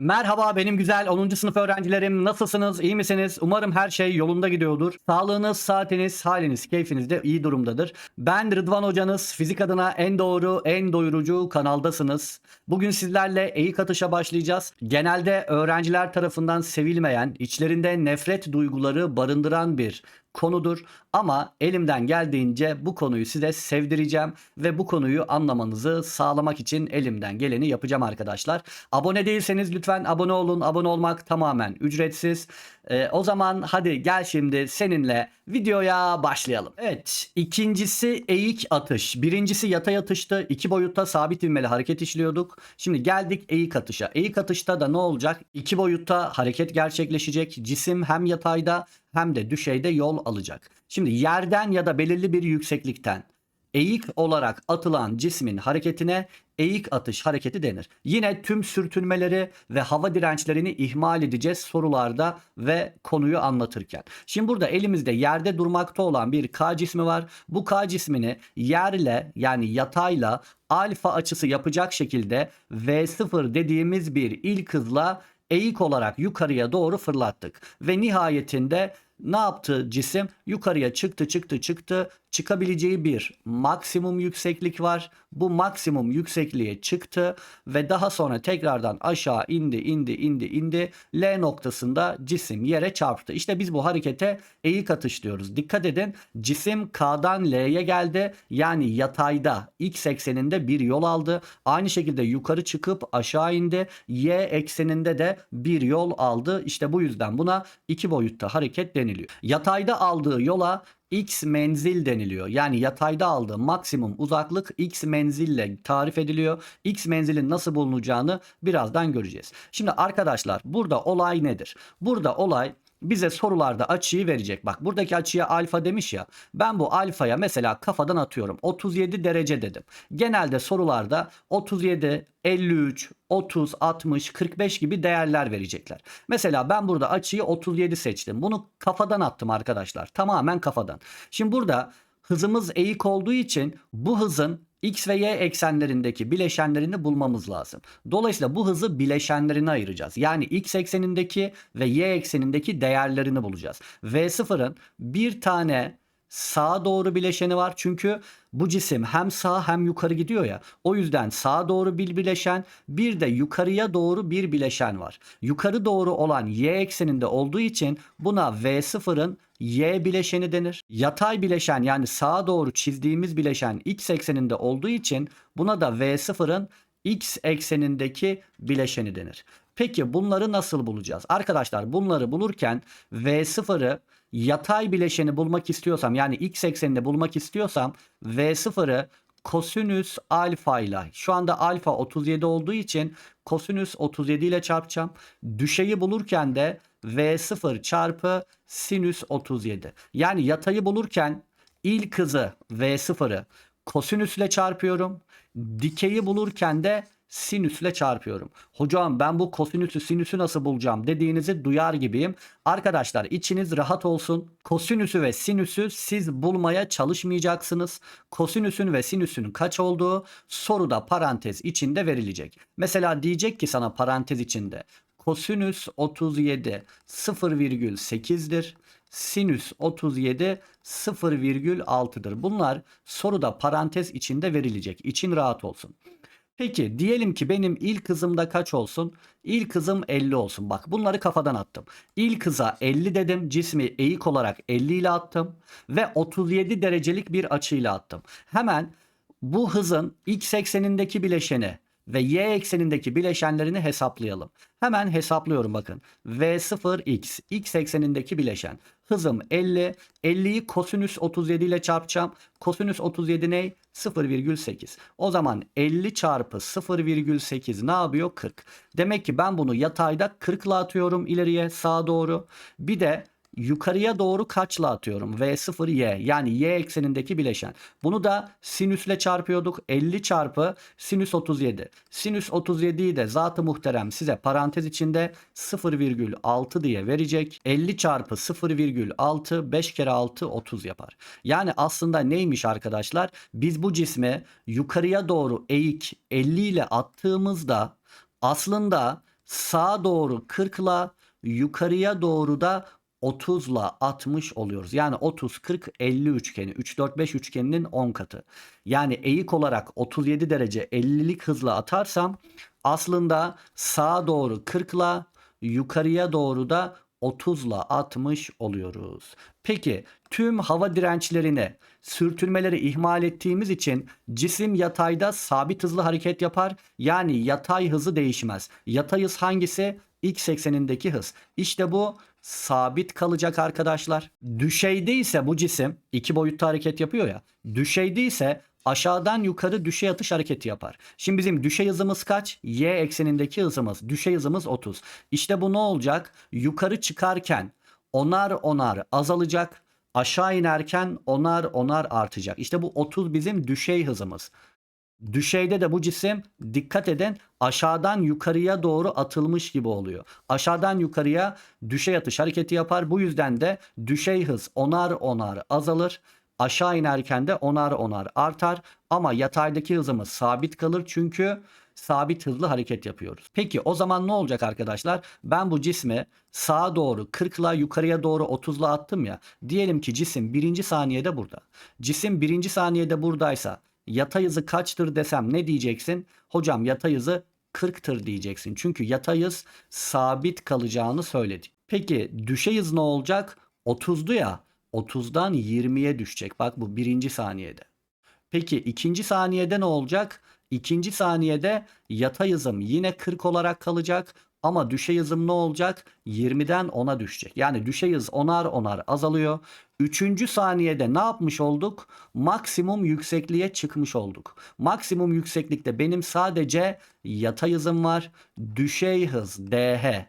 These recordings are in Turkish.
Merhaba benim güzel 10. sınıf öğrencilerim. Nasılsınız? İyi misiniz? Umarım her şey yolunda gidiyordur. Sağlığınız, saatiniz, haliniz, keyfiniz de iyi durumdadır. Ben Rıdvan hocanız. Fizik adına en doğru, en doyurucu kanaldasınız. Bugün sizlerle eğik atışa başlayacağız. Genelde öğrenciler tarafından sevilmeyen, içlerinde nefret duyguları barındıran bir konudur. Ama elimden geldiğince bu konuyu size sevdireceğim ve bu konuyu anlamanızı sağlamak için elimden geleni yapacağım arkadaşlar. Abone değilseniz lütfen abone olun. Abone olmak tamamen ücretsiz. Ee, o zaman hadi gel şimdi seninle videoya başlayalım. Evet ikincisi eğik atış. Birincisi yatay atıştı. İki boyutta sabit ivmeli hareket işliyorduk. Şimdi geldik eğik atışa. Eğik atışta da ne olacak? İki boyutta hareket gerçekleşecek. Cisim hem yatayda hem de düşeyde yol alacak. Şimdi yerden ya da belirli bir yükseklikten eğik olarak atılan cismin hareketine eğik atış hareketi denir. Yine tüm sürtünmeleri ve hava dirençlerini ihmal edeceğiz sorularda ve konuyu anlatırken. Şimdi burada elimizde yerde durmakta olan bir K cismi var. Bu K cismini yerle yani yatayla alfa açısı yapacak şekilde V0 dediğimiz bir ilk hızla eğik olarak yukarıya doğru fırlattık. Ve nihayetinde ne yaptı cisim? Yukarıya çıktı çıktı çıktı. Çıkabileceği bir maksimum yükseklik var. Bu maksimum yüksekliğe çıktı ve daha sonra tekrardan aşağı indi indi indi indi. L noktasında cisim yere çarptı. İşte biz bu harekete eğik atış diyoruz. Dikkat edin cisim K'dan L'ye geldi. Yani yatayda x ekseninde bir yol aldı. Aynı şekilde yukarı çıkıp aşağı indi. Y ekseninde de bir yol aldı. İşte bu yüzden buna iki boyutta hareket deniliyor. Yatayda aldığı yola x menzil deniliyor. Yani yatayda aldığı maksimum uzaklık x menzille tarif ediliyor. X menzilin nasıl bulunacağını birazdan göreceğiz. Şimdi arkadaşlar burada olay nedir? Burada olay bize sorularda açıyı verecek. Bak buradaki açıya alfa demiş ya. Ben bu alfaya mesela kafadan atıyorum. 37 derece dedim. Genelde sorularda 37, 53, 30, 60, 45 gibi değerler verecekler. Mesela ben burada açıyı 37 seçtim. Bunu kafadan attım arkadaşlar. Tamamen kafadan. Şimdi burada hızımız eğik olduğu için bu hızın X ve Y eksenlerindeki bileşenlerini bulmamız lazım. Dolayısıyla bu hızı bileşenlerine ayıracağız. Yani X eksenindeki ve Y eksenindeki değerlerini bulacağız. V0'ın bir tane sağa doğru bileşeni var. Çünkü bu cisim hem sağa hem yukarı gidiyor ya. O yüzden sağa doğru bir bileşen bir de yukarıya doğru bir bileşen var. Yukarı doğru olan y ekseninde olduğu için buna V0'ın y bileşeni denir. Yatay bileşen yani sağa doğru çizdiğimiz bileşen x ekseninde olduğu için buna da V0'ın x eksenindeki bileşeni denir. Peki bunları nasıl bulacağız? Arkadaşlar bunları bulurken V0'ı yatay bileşeni bulmak istiyorsam yani x ekseninde bulmak istiyorsam V0'ı kosinüs alfa ile şu anda alfa 37 olduğu için kosinüs 37 ile çarpacağım. Düşeyi bulurken de V0 çarpı sinüs 37. Yani yatayı bulurken ilk hızı V0'ı kosinüsle çarpıyorum. Dikeyi bulurken de sinüsle çarpıyorum. Hocam ben bu kosinüsü sinüsü nasıl bulacağım dediğinizi duyar gibiyim. Arkadaşlar içiniz rahat olsun. Kosinüsü ve sinüsü siz bulmaya çalışmayacaksınız. Kosinüsün ve sinüsün kaç olduğu soruda parantez içinde verilecek. Mesela diyecek ki sana parantez içinde kosinüs 37 0,8'dir. Sinüs 37 0,6'dır. Bunlar soruda parantez içinde verilecek. İçin rahat olsun. Peki diyelim ki benim ilk hızımda kaç olsun? İlk hızım 50 olsun. Bak bunları kafadan attım. İlk hıza 50 dedim. Cismi eğik olarak 50 ile attım. Ve 37 derecelik bir açıyla attım. Hemen bu hızın x eksenindeki bileşeni ve y eksenindeki bileşenlerini hesaplayalım. Hemen hesaplıyorum bakın. V0x x eksenindeki bileşen. Hızım 50. 50'yi kosinüs 37 ile çarpacağım. Kosinüs 37 ne? 0,8. O zaman 50 çarpı 0,8 ne yapıyor? 40. Demek ki ben bunu yatayda 40 ile atıyorum ileriye sağa doğru. Bir de yukarıya doğru kaçla atıyorum? V0y yani y eksenindeki bileşen. Bunu da sinüsle çarpıyorduk. 50 çarpı sinüs 37. Sinüs 37'yi de zatı muhterem size parantez içinde 0,6 diye verecek. 50 çarpı 0,6 5 kere 6 30 yapar. Yani aslında neymiş arkadaşlar? Biz bu cismi yukarıya doğru eğik 50 ile attığımızda aslında sağa doğru 40 ile yukarıya doğru da 30 ile 60 oluyoruz. Yani 30, 40, 50 üçgeni. 3, 4, 5 üçgeninin 10 katı. Yani eğik olarak 37 derece 50'lik hızla atarsam aslında sağa doğru 40 ile yukarıya doğru da 30 ile 60 oluyoruz. Peki tüm hava dirençlerini sürtünmeleri ihmal ettiğimiz için cisim yatayda sabit hızlı hareket yapar. Yani yatay hızı değişmez. Yatay hız hangisi? X eksenindeki hız. İşte bu sabit kalacak arkadaşlar. Düşeyde ise bu cisim iki boyutta hareket yapıyor ya. Düşeyde ise aşağıdan yukarı düşey atış hareketi yapar. Şimdi bizim düşey hızımız kaç? Y eksenindeki hızımız. Düşey hızımız 30. İşte bu ne olacak? Yukarı çıkarken onar onar azalacak. Aşağı inerken onar onar artacak. İşte bu 30 bizim düşey hızımız. Düşeyde de bu cisim dikkat edin aşağıdan yukarıya doğru atılmış gibi oluyor. Aşağıdan yukarıya düşey atış hareketi yapar. Bu yüzden de düşey hız onar onar azalır. Aşağı inerken de onar onar artar. Ama yataydaki hızımız sabit kalır çünkü sabit hızlı hareket yapıyoruz. Peki o zaman ne olacak arkadaşlar? Ben bu cismi sağa doğru 40 ile yukarıya doğru 30 ile attım ya. Diyelim ki cisim birinci saniyede burada. Cisim birinci saniyede buradaysa yatay hızı kaçtır desem ne diyeceksin? Hocam yatay hızı 40'tır diyeceksin. Çünkü yatay hız sabit kalacağını söyledik. Peki düşey hız ne olacak? 30'du ya. 30'dan 20'ye düşecek. Bak bu birinci saniyede. Peki ikinci saniyede ne olacak? İkinci saniyede yatay hızım yine 40 olarak kalacak ama düşey hızım ne olacak? 20'den 10'a düşecek. Yani düşey hız onar onar azalıyor. Üçüncü saniyede ne yapmış olduk? Maksimum yüksekliğe çıkmış olduk. Maksimum yükseklikte benim sadece yatay hızım var. Düşey hız DH.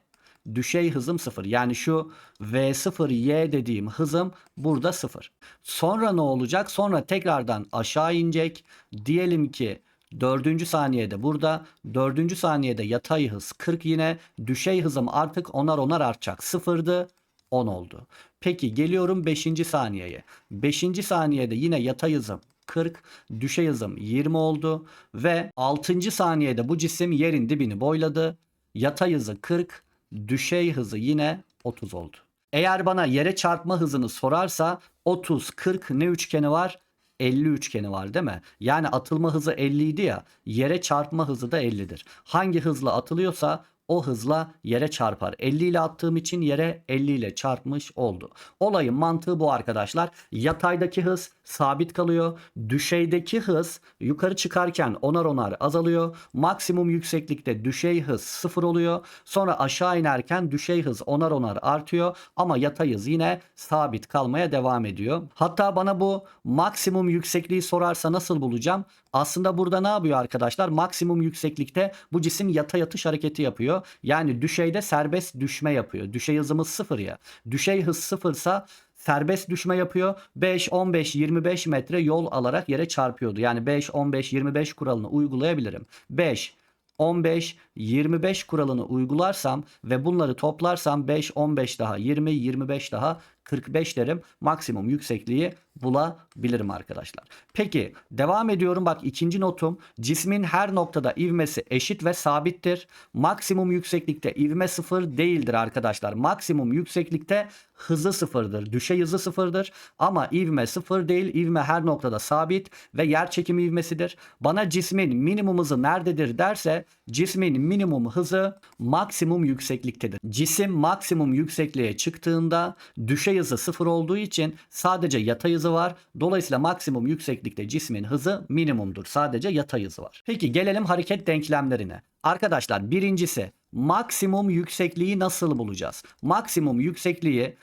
Düşey hızım 0. Yani şu V0Y dediğim hızım burada 0. Sonra ne olacak? Sonra tekrardan aşağı inecek. Diyelim ki Dördüncü saniyede burada. Dördüncü saniyede yatay hız 40 yine. Düşey hızım artık onar onar artacak. Sıfırdı 10 oldu. Peki geliyorum 5. saniyeye. 5. saniyede yine yatay hızım 40, düşey hızım 20 oldu ve 6. saniyede bu cisim yerin dibini boyladı. Yatay hızı 40, düşey hızı yine 30 oldu. Eğer bana yere çarpma hızını sorarsa 30, 40 ne üçgeni var? 50 üçgeni var değil mi? Yani atılma hızı 50 idi ya. Yere çarpma hızı da 50'dir. Hangi hızla atılıyorsa o hızla yere çarpar. 50 ile attığım için yere 50 ile çarpmış oldu. Olayın mantığı bu arkadaşlar. Yataydaki hız sabit kalıyor. Düşeydeki hız yukarı çıkarken onar onar azalıyor. Maksimum yükseklikte düşey hız sıfır oluyor. Sonra aşağı inerken düşey hız onar onar artıyor. Ama yatay hız yine sabit kalmaya devam ediyor. Hatta bana bu maksimum yüksekliği sorarsa nasıl bulacağım? Aslında burada ne yapıyor arkadaşlar? Maksimum yükseklikte bu cisim yatay atış hareketi yapıyor. Yani düşeyde serbest düşme yapıyor. Düşey hızımız sıfır ya. Düşey hız sıfırsa serbest düşme yapıyor. 5, 15, 25 metre yol alarak yere çarpıyordu. Yani 5, 15, 25 kuralını uygulayabilirim. 5, 15, 25 kuralını uygularsam ve bunları toplarsam 5, 15 daha 20, 25 daha 45 derim. Maksimum yüksekliği bulabilirim arkadaşlar. Peki devam ediyorum. Bak ikinci notum cismin her noktada ivmesi eşit ve sabittir. Maksimum yükseklikte ivme sıfır değildir arkadaşlar. Maksimum yükseklikte hızı sıfırdır. Düşey hızı sıfırdır. Ama ivme sıfır değil. İvme her noktada sabit ve yer çekimi ivmesidir. Bana cismin minimum hızı nerededir derse cismin minimum hızı maksimum yüksekliktedir. Cisim maksimum yüksekliğe çıktığında düşey hızı sıfır olduğu için sadece yatay hızı var. Dolayısıyla maksimum yükseklikte cismin hızı minimumdur. Sadece yatay hızı var. Peki gelelim hareket denklemlerine. Arkadaşlar birincisi maksimum yüksekliği nasıl bulacağız? Maksimum yüksekliği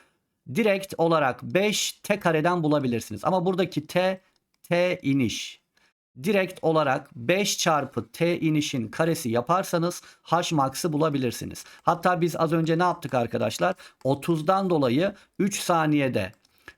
direkt olarak 5 t kareden bulabilirsiniz. Ama buradaki t t iniş direkt olarak 5 çarpı t inişin karesi yaparsanız h max'ı bulabilirsiniz. Hatta biz az önce ne yaptık arkadaşlar? 30'dan dolayı 3 saniyede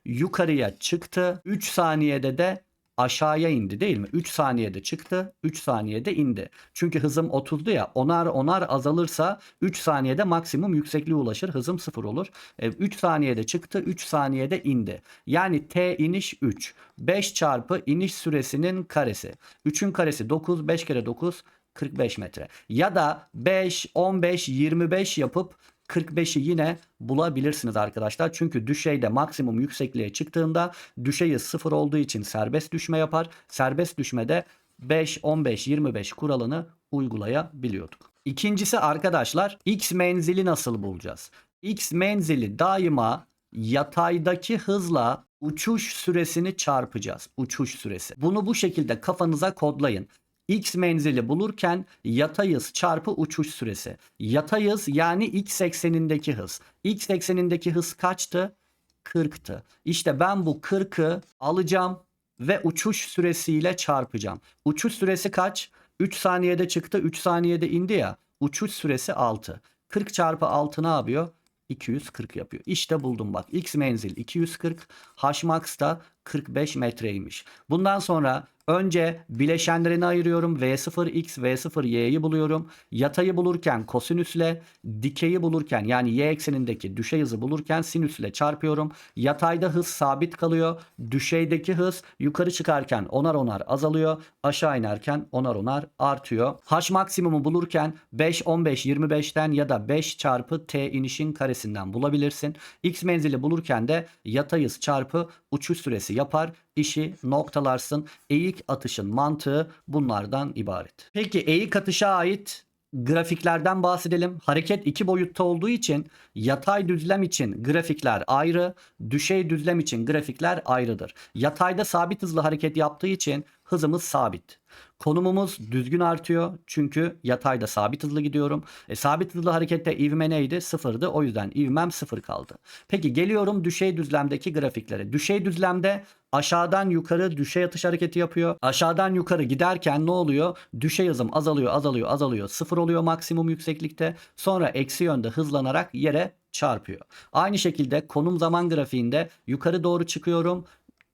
yukarıya çıktı. 3 saniyede de aşağıya indi değil mi? 3 saniyede çıktı, 3 saniyede indi. Çünkü hızım 30'du ya. Onar onar azalırsa 3 saniyede maksimum yüksekliğe ulaşır. Hızım 0 olur. E, 3 saniyede çıktı, 3 saniyede indi. Yani t iniş 3. 5 çarpı iniş süresinin karesi. 3'ün karesi 9, 5 kere 9 45 metre. Ya da 5, 15, 25 yapıp 45'i yine bulabilirsiniz arkadaşlar. Çünkü düşeyde maksimum yüksekliğe çıktığında düşey hız sıfır olduğu için serbest düşme yapar. Serbest düşmede 5, 15, 25 kuralını uygulayabiliyorduk. İkincisi arkadaşlar x menzili nasıl bulacağız? X menzili daima yataydaki hızla uçuş süresini çarpacağız. Uçuş süresi. Bunu bu şekilde kafanıza kodlayın. X menzili bulurken yatay hız çarpı uçuş süresi. Yatay hız yani x eksenindeki hız. X eksenindeki hız kaçtı? 40'tı. İşte ben bu 40'ı alacağım ve uçuş süresiyle çarpacağım. Uçuş süresi kaç? 3 saniyede çıktı, 3 saniyede indi ya. Uçuş süresi 6. 40 çarpı 6 ne yapıyor? 240 yapıyor. İşte buldum bak. X menzil 240, H max da 45 metreymiş. Bundan sonra önce bileşenlerini ayırıyorum. V0x, V0y'yi buluyorum. Yatayı bulurken kosinüsle, dikeyi bulurken yani y eksenindeki düşey hızı bulurken sinüsle çarpıyorum. Yatayda hız sabit kalıyor. Düşeydeki hız yukarı çıkarken onar onar azalıyor. Aşağı inerken onar onar artıyor. H maksimumu bulurken 5, 15, 25'ten ya da 5 çarpı t inişin karesinden bulabilirsin. X menzili bulurken de yatay hız çarpı uçuş süresi yapar. İşi noktalarsın. Eğik atışın mantığı bunlardan ibaret. Peki eğik atışa ait grafiklerden bahsedelim. Hareket iki boyutta olduğu için yatay düzlem için grafikler ayrı, düşey düzlem için grafikler ayrıdır. Yatayda sabit hızlı hareket yaptığı için hızımız sabit. Konumumuz düzgün artıyor çünkü yatayda sabit hızlı gidiyorum. E, sabit hızlı harekette ivme neydi? Sıfırdı. O yüzden ivmem sıfır kaldı. Peki geliyorum düşey düzlemdeki grafiklere. Düşey düzlemde aşağıdan yukarı düşey atış hareketi yapıyor. Aşağıdan yukarı giderken ne oluyor? Düşey hızım azalıyor, azalıyor, azalıyor. Sıfır oluyor maksimum yükseklikte. Sonra eksi yönde hızlanarak yere çarpıyor. Aynı şekilde konum zaman grafiğinde yukarı doğru çıkıyorum.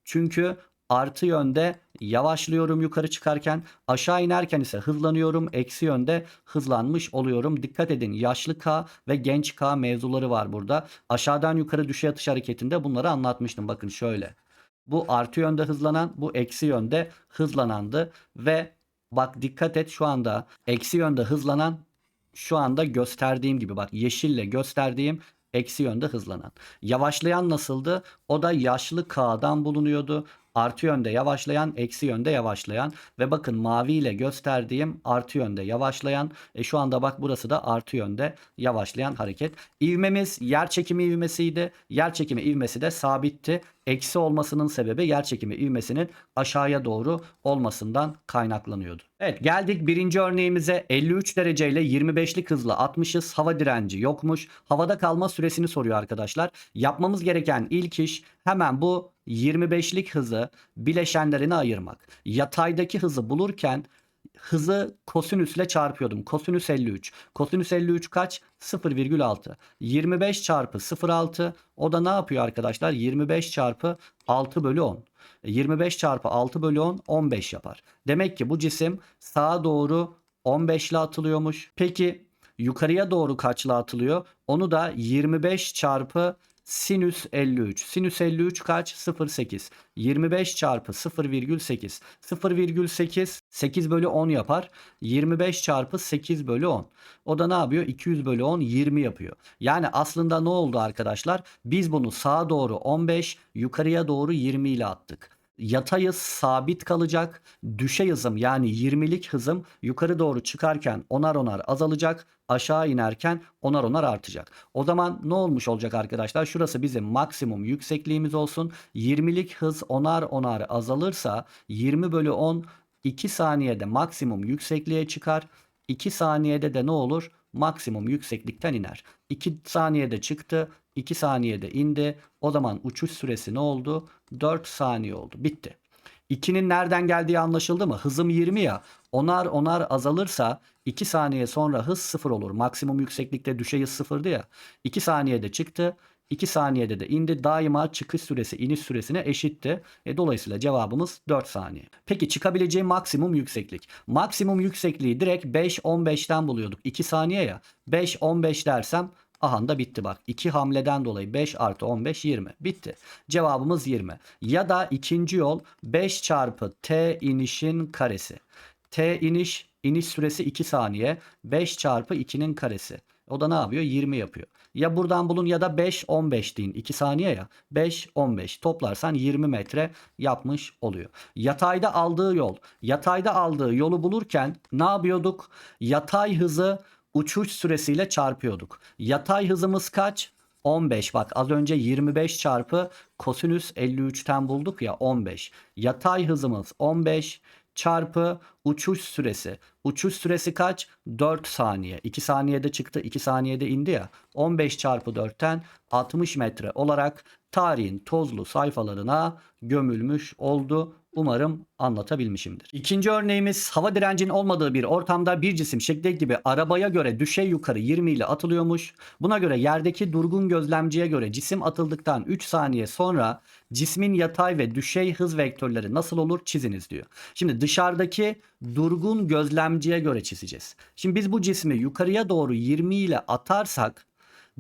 Çünkü artı yönde yavaşlıyorum yukarı çıkarken aşağı inerken ise hızlanıyorum eksi yönde hızlanmış oluyorum. Dikkat edin yaşlı K ve genç K mevzuları var burada. Aşağıdan yukarı düşey atış hareketinde bunları anlatmıştım. Bakın şöyle. Bu artı yönde hızlanan bu eksi yönde hızlanandı ve bak dikkat et şu anda eksi yönde hızlanan şu anda gösterdiğim gibi bak yeşille gösterdiğim eksi yönde hızlanan. Yavaşlayan nasıldı? O da yaşlı K'dan bulunuyordu. Artı yönde yavaşlayan, eksi yönde yavaşlayan ve bakın mavi ile gösterdiğim artı yönde yavaşlayan. E şu anda bak burası da artı yönde yavaşlayan hareket. İvmemiz yer çekimi ivmesiydi. Yer çekimi ivmesi de sabitti. Eksi olmasının sebebi yer çekimi ivmesinin aşağıya doğru olmasından kaynaklanıyordu. Evet geldik birinci örneğimize 53 dereceyle 25'lik hızla 60'ız hava direnci yokmuş. Havada kalma süresini soruyor arkadaşlar. Yapmamız gereken ilk iş hemen bu 25'lik hızı bileşenlerine ayırmak. Yataydaki hızı bulurken hızı kosinüsle çarpıyordum. Kosinüs 53. Kosinüs 53 kaç? 0,6. 25 çarpı 0,6 o da ne yapıyor arkadaşlar? 25 çarpı 6 bölü 10. 25 çarpı 6 bölü 10 15 yapar. Demek ki bu cisim sağa doğru 15 ile atılıyormuş. Peki yukarıya doğru kaçla atılıyor? Onu da 25 çarpı sinüs 53. Sinüs 53 kaç? 0,8. 25 çarpı 0,8. 0,8 8 bölü 10 yapar. 25 çarpı 8 bölü 10. O da ne yapıyor? 200 bölü 10 20 yapıyor. Yani aslında ne oldu arkadaşlar? Biz bunu sağa doğru 15 yukarıya doğru 20 ile attık yatay hız sabit kalacak. Düşey hızım yani 20'lik hızım yukarı doğru çıkarken onar onar azalacak. Aşağı inerken onar onar artacak. O zaman ne olmuş olacak arkadaşlar? Şurası bizim maksimum yüksekliğimiz olsun. 20'lik hız onar onar azalırsa 20 bölü 10 2 saniyede maksimum yüksekliğe çıkar. 2 saniyede de ne olur? Maksimum yükseklikten iner. 2 saniyede çıktı. 2 saniyede indi. O zaman uçuş süresi ne oldu? 4 saniye oldu. Bitti. 2'nin nereden geldiği anlaşıldı mı? Hızım 20 ya. Onar onar azalırsa 2 saniye sonra hız 0 olur. Maksimum yükseklikte düşey hız 0'dı ya. 2 saniyede çıktı. 2 saniyede de indi. Daima çıkış süresi iniş süresine eşitti. E, dolayısıyla cevabımız 4 saniye. Peki çıkabileceği maksimum yükseklik. Maksimum yüksekliği direkt 5-15'ten buluyorduk. 2 saniye ya. 5-15 dersem Aha da bitti bak. 2 hamleden dolayı 5 artı 15 20. Bitti. Cevabımız 20. Ya da ikinci yol 5 çarpı t inişin karesi. T iniş iniş süresi 2 saniye. 5 çarpı 2'nin karesi. O da ne yapıyor? 20 yapıyor. Ya buradan bulun ya da 5 15 deyin. 2 saniye ya. 5 15 toplarsan 20 metre yapmış oluyor. Yatayda aldığı yol. Yatayda aldığı yolu bulurken ne yapıyorduk? Yatay hızı uçuş süresiyle çarpıyorduk. Yatay hızımız kaç? 15 bak az önce 25 çarpı kosinüs 53'ten bulduk ya 15. Yatay hızımız 15 çarpı uçuş süresi. Uçuş süresi kaç? 4 saniye. 2 saniyede çıktı 2 saniyede indi ya. 15 çarpı 4'ten 60 metre olarak tarihin tozlu sayfalarına gömülmüş oldu. Umarım anlatabilmişimdir. İkinci örneğimiz hava direncinin olmadığı bir ortamda bir cisim şekli gibi arabaya göre düşey yukarı 20 ile atılıyormuş. Buna göre yerdeki durgun gözlemciye göre cisim atıldıktan 3 saniye sonra cismin yatay ve düşey hız vektörleri nasıl olur çiziniz diyor. Şimdi dışarıdaki durgun gözlemciye göre çizeceğiz. Şimdi biz bu cismi yukarıya doğru 20 ile atarsak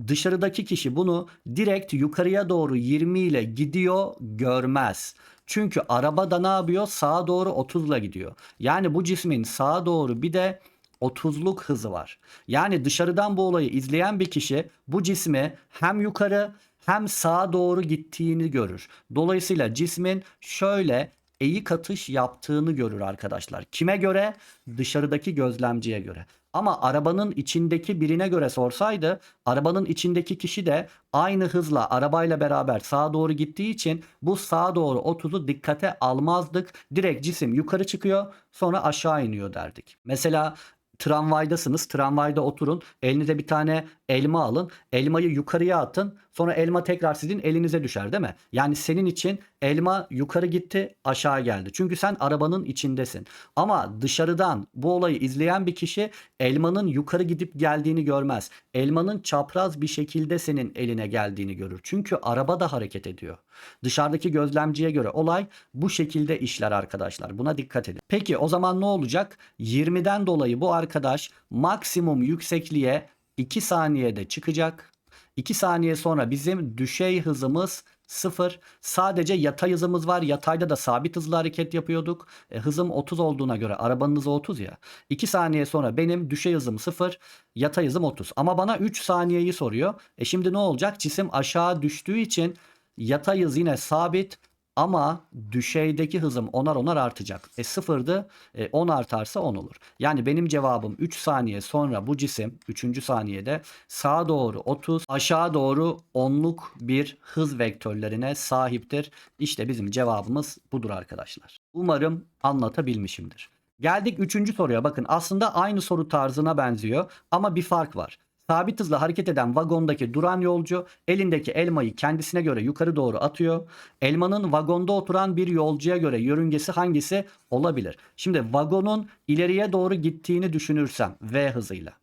dışarıdaki kişi bunu direkt yukarıya doğru 20 ile gidiyor görmez. Çünkü arabada ne yapıyor? Sağa doğru 30 ile gidiyor. Yani bu cismin sağa doğru bir de 30'luk hızı var. Yani dışarıdan bu olayı izleyen bir kişi bu cismi hem yukarı hem sağa doğru gittiğini görür. Dolayısıyla cismin şöyle eğik atış yaptığını görür arkadaşlar. Kime göre? Dışarıdaki gözlemciye göre. Ama arabanın içindeki birine göre sorsaydı arabanın içindeki kişi de aynı hızla arabayla beraber sağa doğru gittiği için bu sağa doğru 30'u dikkate almazdık. Direkt cisim yukarı çıkıyor sonra aşağı iniyor derdik. Mesela tramvaydasınız. Tramvayda oturun. Elinize bir tane elma alın. Elmayı yukarıya atın. Sonra elma tekrar sizin elinize düşer değil mi? Yani senin için elma yukarı gitti aşağı geldi. Çünkü sen arabanın içindesin. Ama dışarıdan bu olayı izleyen bir kişi elmanın yukarı gidip geldiğini görmez. Elmanın çapraz bir şekilde senin eline geldiğini görür. Çünkü araba da hareket ediyor. Dışarıdaki gözlemciye göre olay bu şekilde işler arkadaşlar. Buna dikkat edin. Peki o zaman ne olacak? 20'den dolayı bu arkadaş maksimum yüksekliğe 2 saniyede çıkacak. 2 saniye sonra bizim düşey hızımız 0. Sadece yatay hızımız var. Yatayda da sabit hızla hareket yapıyorduk. E, hızım 30 olduğuna göre arabanın hızı 30 ya. 2 saniye sonra benim düşey hızım 0. Yatay hızım 30. Ama bana 3 saniyeyi soruyor. E şimdi ne olacak? Cisim aşağı düştüğü için yatay hız yine sabit. Ama düşeydeki hızım onar onar artacak. E sıfırdı. E 10 artarsa 10 olur. Yani benim cevabım 3 saniye sonra bu cisim 3. saniyede sağa doğru 30 aşağı doğru 10'luk bir hız vektörlerine sahiptir. İşte bizim cevabımız budur arkadaşlar. Umarım anlatabilmişimdir. Geldik 3. soruya bakın aslında aynı soru tarzına benziyor ama bir fark var. Sabit hızla hareket eden vagondaki duran yolcu elindeki elmayı kendisine göre yukarı doğru atıyor. Elmanın vagonda oturan bir yolcuya göre yörüngesi hangisi olabilir? Şimdi vagonun ileriye doğru gittiğini düşünürsem V hızıyla.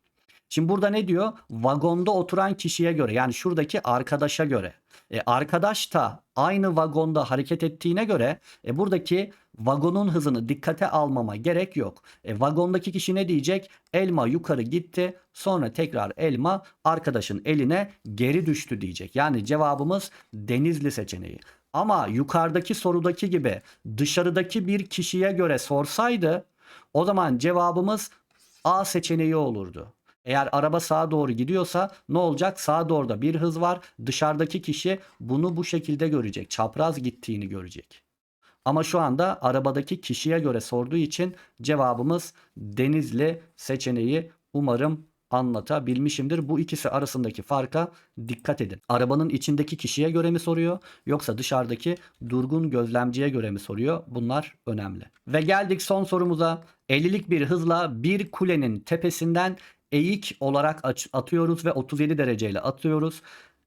Şimdi burada ne diyor? Vagonda oturan kişiye göre yani şuradaki arkadaşa göre. E, arkadaş da aynı vagonda hareket ettiğine göre e, buradaki vagonun hızını dikkate almama gerek yok. E, vagondaki kişi ne diyecek? Elma yukarı gitti sonra tekrar elma arkadaşın eline geri düştü diyecek. Yani cevabımız Denizli seçeneği. Ama yukarıdaki sorudaki gibi dışarıdaki bir kişiye göre sorsaydı o zaman cevabımız A seçeneği olurdu. Eğer araba sağa doğru gidiyorsa ne olacak? Sağa doğru da bir hız var. Dışarıdaki kişi bunu bu şekilde görecek. Çapraz gittiğini görecek. Ama şu anda arabadaki kişiye göre sorduğu için cevabımız Denizli seçeneği umarım anlatabilmişimdir. Bu ikisi arasındaki farka dikkat edin. Arabanın içindeki kişiye göre mi soruyor yoksa dışarıdaki durgun gözlemciye göre mi soruyor? Bunlar önemli. Ve geldik son sorumuza. 50'lik bir hızla bir kulenin tepesinden eğik olarak atıyoruz ve 37 dereceyle atıyoruz.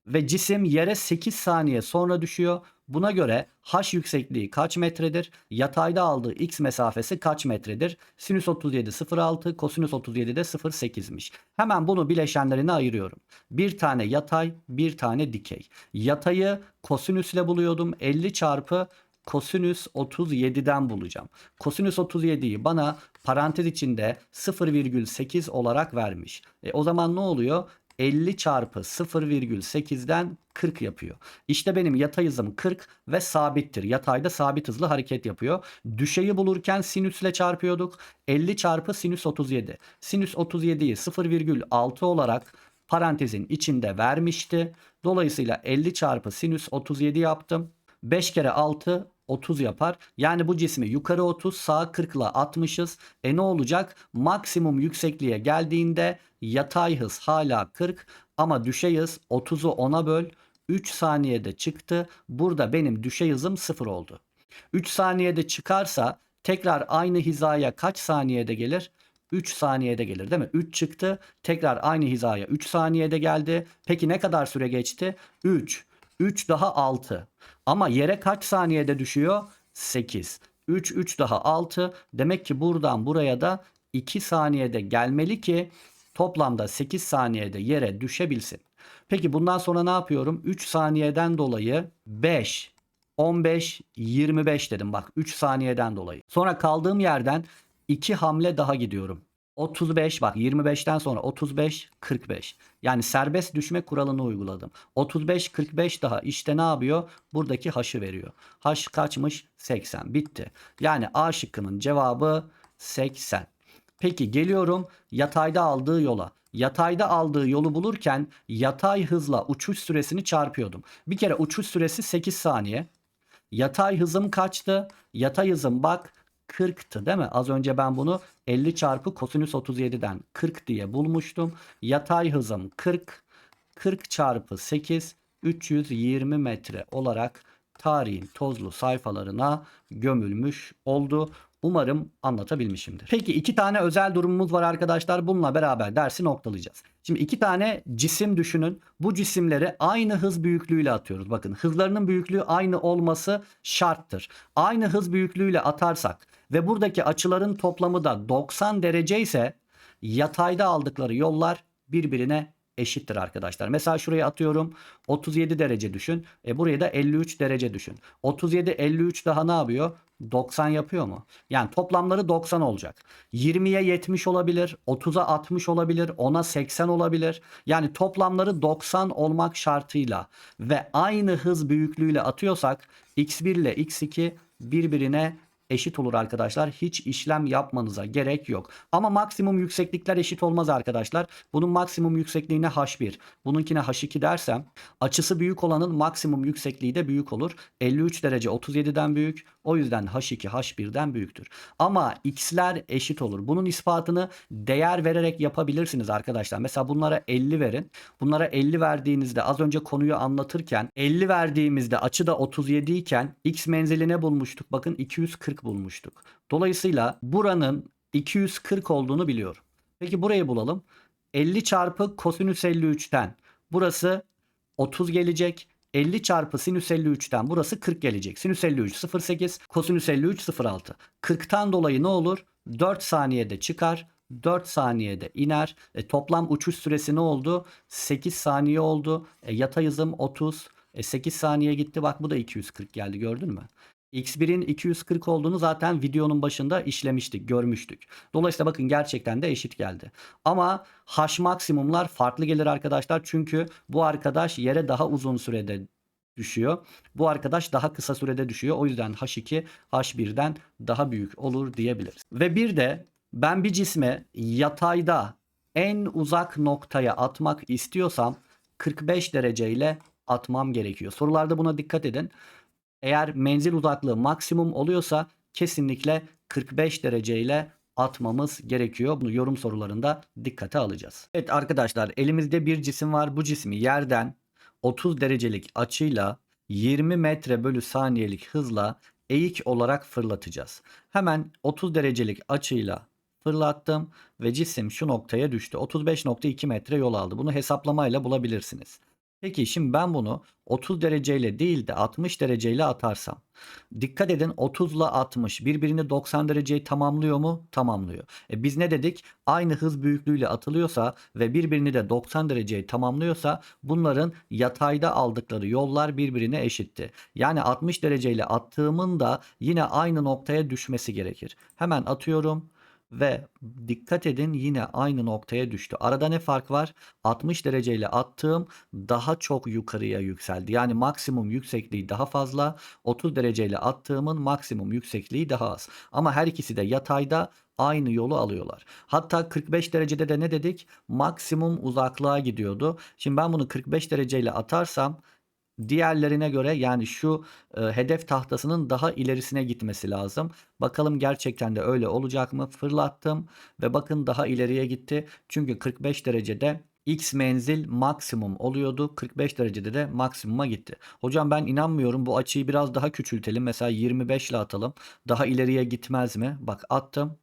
Ve cisim yere 8 saniye sonra düşüyor. Buna göre h yüksekliği kaç metredir? Yatayda aldığı x mesafesi kaç metredir? Sinüs 37 0.6, kosinüs 37 de 0.8'miş. Hemen bunu bileşenlerine ayırıyorum. Bir tane yatay, bir tane dikey. Yatayı kosinüsle buluyordum. 50 çarpı kosinüs 37'den bulacağım. Kosinüs 37'yi bana parantez içinde 0,8 olarak vermiş. E, o zaman ne oluyor? 50 çarpı 0,8'den 40 yapıyor. İşte benim yatay hızım 40 ve sabittir. Yatayda sabit hızlı hareket yapıyor. Düşeyi bulurken sinüsle çarpıyorduk. 50 çarpı sinüs 37. Sinüs 37'yi 0,6 olarak parantezin içinde vermişti. Dolayısıyla 50 çarpı sinüs 37 yaptım. 5 kere 6 30 yapar. Yani bu cismi yukarı 30 sağa 40 ile atmışız. E ne olacak? Maksimum yüksekliğe geldiğinde yatay hız hala 40 ama düşey hız 30'u 10'a böl 3 saniyede çıktı. Burada benim düşey hızım 0 oldu. 3 saniyede çıkarsa tekrar aynı hizaya kaç saniyede gelir? 3 saniyede gelir değil mi? 3 çıktı. Tekrar aynı hizaya 3 saniyede geldi. Peki ne kadar süre geçti? 3. 3 daha 6. Ama yere kaç saniyede düşüyor? 8. 3 3 daha 6. Demek ki buradan buraya da 2 saniyede gelmeli ki toplamda 8 saniyede yere düşebilsin. Peki bundan sonra ne yapıyorum? 3 saniyeden dolayı 5 15 25 dedim bak 3 saniyeden dolayı. Sonra kaldığım yerden 2 hamle daha gidiyorum. 35 bak 25'ten sonra 35 45. Yani serbest düşme kuralını uyguladım. 35 45 daha işte ne yapıyor? Buradaki haşı veriyor. Haş kaçmış? 80. Bitti. Yani A şıkkının cevabı 80. Peki geliyorum yatayda aldığı yola. Yatayda aldığı yolu bulurken yatay hızla uçuş süresini çarpıyordum. Bir kere uçuş süresi 8 saniye. Yatay hızım kaçtı? Yatay hızım bak 40'tı değil mi? Az önce ben bunu 50 çarpı kosinüs 37'den 40 diye bulmuştum. Yatay hızım 40. 40 çarpı 8 320 metre olarak tarihin tozlu sayfalarına gömülmüş oldu. Umarım anlatabilmişimdir. Peki iki tane özel durumumuz var arkadaşlar. Bununla beraber dersi noktalayacağız. Şimdi iki tane cisim düşünün. Bu cisimleri aynı hız büyüklüğüyle atıyoruz. Bakın hızlarının büyüklüğü aynı olması şarttır. Aynı hız büyüklüğüyle atarsak ve buradaki açıların toplamı da 90 derece ise yatayda aldıkları yollar birbirine eşittir arkadaşlar. Mesela şuraya atıyorum 37 derece düşün. E buraya da 53 derece düşün. 37 53 daha ne yapıyor? 90 yapıyor mu? Yani toplamları 90 olacak. 20'ye 70 olabilir, 30'a 60 olabilir, 10'a 80 olabilir. Yani toplamları 90 olmak şartıyla ve aynı hız büyüklüğüyle atıyorsak x1 ile x2 birbirine eşit olur arkadaşlar. Hiç işlem yapmanıza gerek yok. Ama maksimum yükseklikler eşit olmaz arkadaşlar. Bunun maksimum yüksekliğine h1, bununkine h2 dersem açısı büyük olanın maksimum yüksekliği de büyük olur. 53 derece 37'den büyük. O yüzden h2 h1'den büyüktür. Ama x'ler eşit olur. Bunun ispatını değer vererek yapabilirsiniz arkadaşlar. Mesela bunlara 50 verin. Bunlara 50 verdiğinizde az önce konuyu anlatırken 50 verdiğimizde açı da 37 iken x menziline bulmuştuk. Bakın 240 bulmuştuk. Dolayısıyla buranın 240 olduğunu biliyorum. Peki burayı bulalım. 50 çarpı kosinüs 53'ten burası 30 gelecek. 50 çarpı sinüs 53'ten burası 40 gelecek. Sinüs 53 0.8, kosinüs 53 0.6. 40'tan dolayı ne olur? 4 saniyede çıkar. 4 saniyede iner. E, toplam uçuş süresi ne oldu? 8 saniye oldu. E, yatay hızım 30. E, 8 saniye gitti. Bak bu da 240 geldi gördün mü? X1'in 240 olduğunu zaten videonun başında işlemiştik, görmüştük. Dolayısıyla bakın gerçekten de eşit geldi. Ama H maksimumlar farklı gelir arkadaşlar. Çünkü bu arkadaş yere daha uzun sürede düşüyor. Bu arkadaş daha kısa sürede düşüyor. O yüzden H2 H1'den daha büyük olur diyebiliriz. Ve bir de ben bir cisme yatayda en uzak noktaya atmak istiyorsam 45 dereceyle atmam gerekiyor. Sorularda buna dikkat edin. Eğer menzil uzaklığı maksimum oluyorsa kesinlikle 45 dereceyle atmamız gerekiyor. Bunu yorum sorularında dikkate alacağız. Evet arkadaşlar elimizde bir cisim var. Bu cismi yerden 30 derecelik açıyla 20 metre bölü saniyelik hızla eğik olarak fırlatacağız. Hemen 30 derecelik açıyla fırlattım ve cisim şu noktaya düştü. 35.2 metre yol aldı. Bunu hesaplamayla bulabilirsiniz. Peki şimdi ben bunu 30 dereceyle değil de 60 dereceyle atarsam. Dikkat edin 30 ile 60 birbirini 90 dereceyi tamamlıyor mu? Tamamlıyor. E biz ne dedik? Aynı hız büyüklüğüyle atılıyorsa ve birbirini de 90 dereceyi tamamlıyorsa bunların yatayda aldıkları yollar birbirine eşitti. Yani 60 dereceyle attığımın da yine aynı noktaya düşmesi gerekir. Hemen atıyorum. Ve dikkat edin yine aynı noktaya düştü. Arada ne fark var? 60 dereceyle attığım daha çok yukarıya yükseldi. Yani maksimum yüksekliği daha fazla. 30 dereceyle attığımın maksimum yüksekliği daha az. Ama her ikisi de yatayda aynı yolu alıyorlar. Hatta 45 derecede de ne dedik? Maksimum uzaklığa gidiyordu. Şimdi ben bunu 45 dereceyle atarsam diğerlerine göre yani şu e, hedef tahtasının daha ilerisine gitmesi lazım. Bakalım gerçekten de öyle olacak mı? Fırlattım ve bakın daha ileriye gitti. Çünkü 45 derecede X menzil maksimum oluyordu. 45 derecede de maksimuma gitti. Hocam ben inanmıyorum. Bu açıyı biraz daha küçültelim. Mesela 25 ile atalım. Daha ileriye gitmez mi? Bak attım.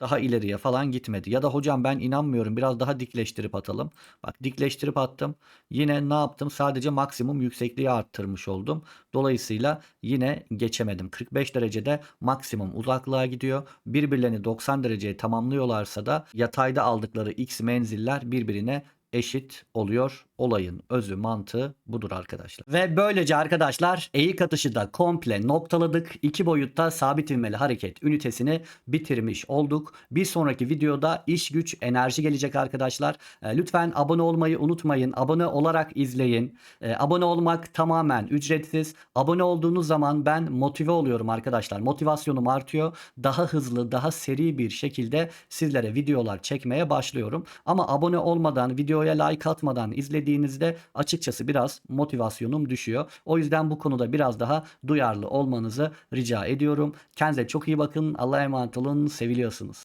Daha ileriye falan gitmedi. Ya da hocam ben inanmıyorum. Biraz daha dikleştirip atalım. Bak dikleştirip attım. Yine ne yaptım? Sadece maksimum yüksekliği arttırmış oldum. Dolayısıyla yine geçemedim. 45 derecede maksimum uzaklığa gidiyor. Birbirlerini 90 dereceye tamamlıyorlarsa da yatayda aldıkları x menziller birbirine eşit oluyor. Olayın özü mantığı budur arkadaşlar. Ve böylece arkadaşlar eğik atışı da komple noktaladık. İki boyutta sabit ivmeli hareket ünitesini bitirmiş olduk. Bir sonraki videoda iş güç enerji gelecek arkadaşlar. E, Lütfen abone olmayı unutmayın. Abone olarak izleyin. E, Abone olmak tamamen ücretsiz. Abone olduğunuz zaman ben motive oluyorum arkadaşlar. Motivasyonum artıyor. Daha hızlı, daha seri bir şekilde sizlere videolar çekmeye başlıyorum. Ama abone olmadan, videoya like atmadan izlediğinizde açıkçası biraz motivasyonum düşüyor. O yüzden bu konuda biraz daha duyarlı olmanızı rica ediyorum. Kendinize çok iyi bakın. Allah'a emanet olun. Seviliyorsunuz.